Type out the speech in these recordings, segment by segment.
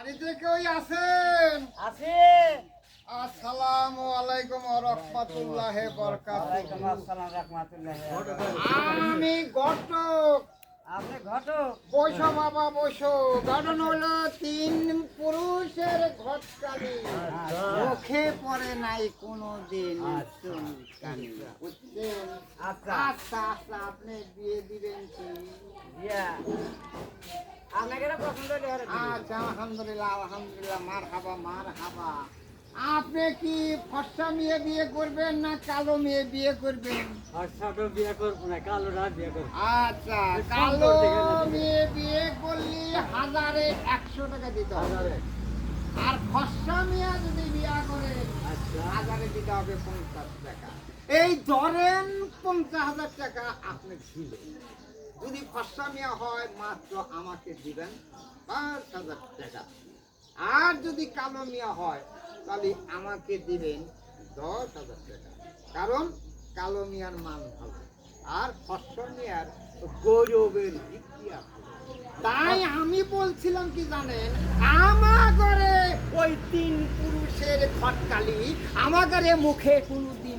বাড়িতে কেউ আছেন? আছে। আসসালামু আলাইকুম রহমতুল্লাহ বরকাত ওয়ালাইকুম আসসালাম রাহমাতুল্লাহ আমি ঘটক। আপনি ঘটক? বৈশো বাবা বৈশো ঘটন হলো তিন পুরুষের ঘটকালি। মুখে পড়ে নাই কোনো দিন আচ্ছা। আচ্ছা আচ্ছা আপনি বিয়ে দিবেন কি? আচ্ছা আলহামদুলিল্লাহ আলহামদুলিল্লাহ মার হাবা মার হাবা আপনি কি ফর্সা মেয়ে বিয়ে করবেন না কালো মেয়ে বিয়ে করবেন? ফর্সাটা বিয়ে করব না কালোটা বিয়ে করব। আচ্ছা কালো মেয়ে বিয়ে করলে হাজারে একশো টাকা দিতে হবে। আর ফর্সা মেয়ে যদি বিয়ে করে আচ্ছা। হাজারে দিতে হবে পঞ্চাশ টাকা। এই ধরেন পঞ্চাশ হাজার টাকা আপনি যদি ফর্সা মেয়ে হয়, মাত্র আমাকে দিবেন পাঁচ হাজার টাকা আর যদি কালো মিয়া হয়, তাহলে আমাকে দিবেন দশ হাজার টাকা কারণ কালো মিয়ার মান ভালো, আর ফসল মিয়ার গৌরবের ভালো। তাই আমি বলছিলাম কি জানেন আমার ঘরে ওই তিন পুরুষের খটকালি আমার ঘরে মুখে পড়ে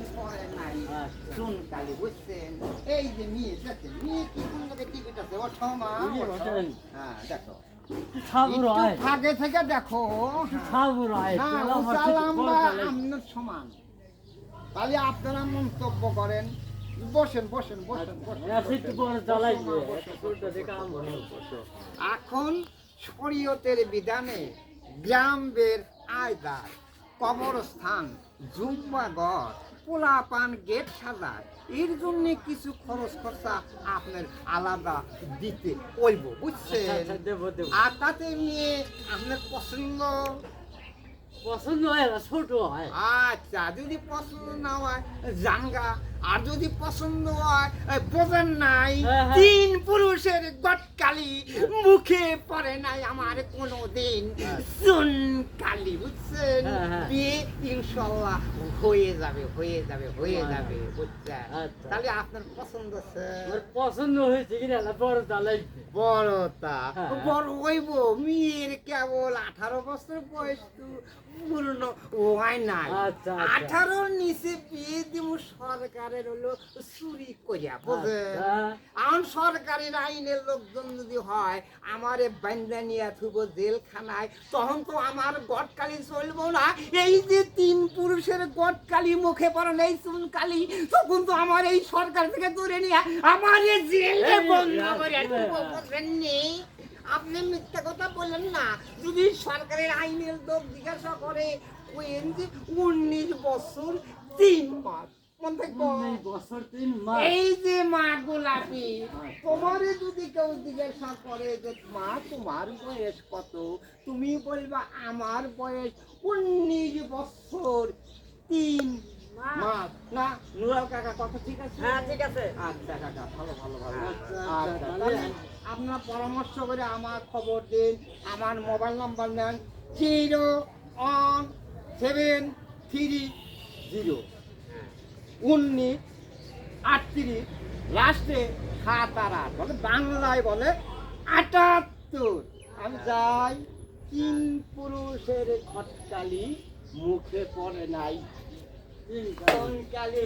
বুঝছেন এই যে মেয়ে মেয়ে কি আছে হ্যাঁ দেখো হয় থেকে দেখো হয় হ্যাঁ লম্বা বড় তালে। আপনার সমান তাহলে আপনারা মন্তব্য করেন। বসেন বসেন বসেন বসেন, এরা একটু বড় চালাই যে, বসেন, একটা ছোটটা দেখে আম হলো। এখন শরীয়তের বিধানে গ্রামের আয়দার কবরস্থান জুম্মাগর পোলাপান গেট সাজার এর জন্য কিছু খরচ খরচা আপনার আলাদা দিতে হইব বুঝছেন? আচ্ছা, দেবো। আর তাতে নিয়ে আপনার পছন্দ? পছন্দ হয় না ছোট হয়। আচ্ছা যদি পছন্দ না হয় জানগা। আর যদি পছন্দ হয় বোঝেন নাই হ্যাঁ, হ্যাঁ। তিন পুরুষের গটকালি মুখে পড়ে নাই আমার কোনো দিন চুন কালি বুঝছেন? হ্যাঁ, হ্যাঁ। বিয়ে ইনশাল্লাহ হয়ে যাবে হয়ে যাবে হয়ে হ্যাঁ, যাবে বুঝছেন? আচ্ছা। তাহলে আপনার পছন্দ ওর পছন্দ হয়েছে কিনা না বড় হ্যাঁ। হইব? মেয়ের কেবল আঠারো বছর বয়স তো পূর্ণ হয় নাই। আচ্ছা, আচ্ছা। নিচে বিয়ে দিব সরকারের হলো চুরি করিয়া আচ্ছা। আন সরকারের আইনের লোকজন যদি হয় আমারে বান্দা নিয়ে থুব জেলখানায় তখন তো আমার গটকালি চলবো না এই যে তিন পুরুষের গটকালি মুখে পড়ে এই চুনকালি তখন তো আমার এই সরকার থেকে দূরে নিয়ে আমার জেলে বন্ধ করে। বুঝলেননি? আপনি মিথ্যা কথা বললেন না যদি সরকারের আইনের লোক জিজ্ঞাসা করে কোয়েন যে উনিশ বছর তিন মাস মন থাকব। এই বছর তিন মাস। এই যে মা গোলাপি তোমারে যদি কেউ জিজ্ঞাসা করে যে মা তোমার বয়স কত? তুমি বলবা আমার বয়স উনিশ বছর তিন মাস। না নুরাল কাকা কথা ঠিক আছে? হ্যাঁ ঠিক আছে। আচ্ছা কাকা ভালো ভালো ভালো। আচ্ছা, আচ্ছা আচ্ছা, আপনার পরামর্শ করে আমার খবর দিন। আমার মোবাইল নাম্বার নেন zero one seven three zero. উনিশ আটত্রিশ, লাস্টে সাত আর আট, বলে বাংলায় বলে আটাত্তর। আমি যাই, তিন পুরুষের খটকালি মুখে পড়ে নাই, তিন